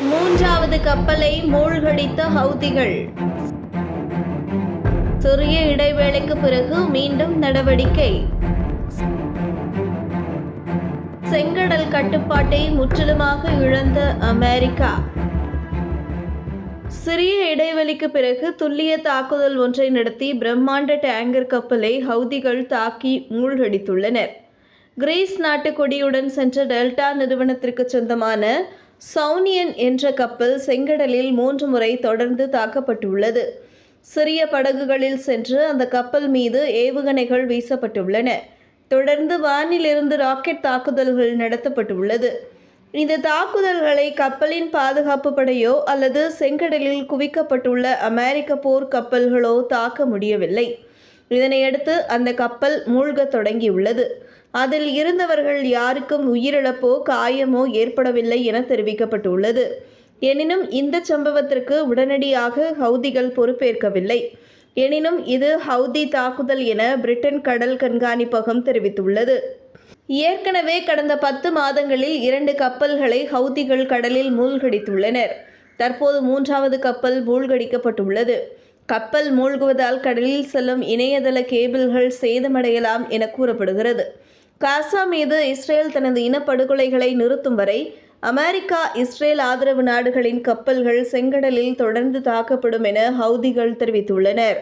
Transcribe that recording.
மூன்றாவது கப்பலை மூழ்கடித்த ஹவுதிகள். சிறிய இடைவேளைக்கு பிறகு மீண்டும் நடவடிக்கை. செங்கடல் கட்டுப்பாட்டை முற்றிலுமாக இழந்த அமெரிக்கா. சிறிய இடைவெளிக்கு பிறகு துல்லிய தாக்குதல் ஒன்றை நடத்தி பிரம்மாண்ட டேங்கர் கப்பலை ஹவுதிகள் தாக்கி மூழ்கடித்துள்ளனர். கிரீஸ் நாட்டு கொடியுடன் சென்ற டெல்டா நிறுவனத்திற்கு சொந்தமான சவுனியன் என்ற கப்பல் செங்கடலில் மூன்று முறை தொடர்ந்து தாக்கப்பட்டுள்ளது. சிறிய படகுகளில் சென்று அந்த கப்பல் மீது ஏவுகணைகள் வீசப்பட்டுள்ளன. தொடர்ந்து வானிலிருந்து ராக்கெட் தாக்குதல்கள் நடத்தப்பட்டுள்ளது. இந்த தாக்குதல்களை கப்பலின் பாதுகாப்பு படையோ அல்லது செங்கடலில் குவிக்கப்பட்டுள்ள அமெரிக்க போர் கப்பல்களோ தாக்க முடியவில்லை. இதனையடுத்து அந்த கப்பல் மூழ்கத் தொடங்கியுள்ளது. அதில் இருந்தவர்கள் யாருக்கும் உயிரிழப்போ காயமோ ஏற்படவில்லை என தெரிவிக்கப்பட்டுள்ளது. எனினும் இந்த சம்பவத்திற்கு உடனடியாக ஹவுதிகள் பொறுப்பேற்கவில்லை. எனினும் இது ஹவுதி தாக்குதல் என பிரிட்டன் கடல் கண்காணிப்பகம் தெரிவித்துள்ளது. ஏற்கனவே கடந்த பத்து மாதங்களில் இரண்டு கப்பல்களை ஹவுதிகள் கடலில் மூழ்கடித்துள்ளனர். தற்போது மூன்றாவது கப்பல் மூழ்கடிக்கப்பட்டுள்ளது. கப்பல் மூழ்குவதால் கடலில் செல்லும் இணையதள கேபிள்கள் சேதமடையலாம் என கூறப்படுகிறது. காசா மீது இஸ்ரேல் தனது இனப்படுகொலைகளை நிறுத்தும் வரை அமெரிக்கா இஸ்ரேல் ஆதரவு நாடுகளின் கப்பல்கள் செங்கடலில் தொடர்ந்து தாக்கப்படும் என ஹவுதிகள் தெரிவித்துள்ளனர்.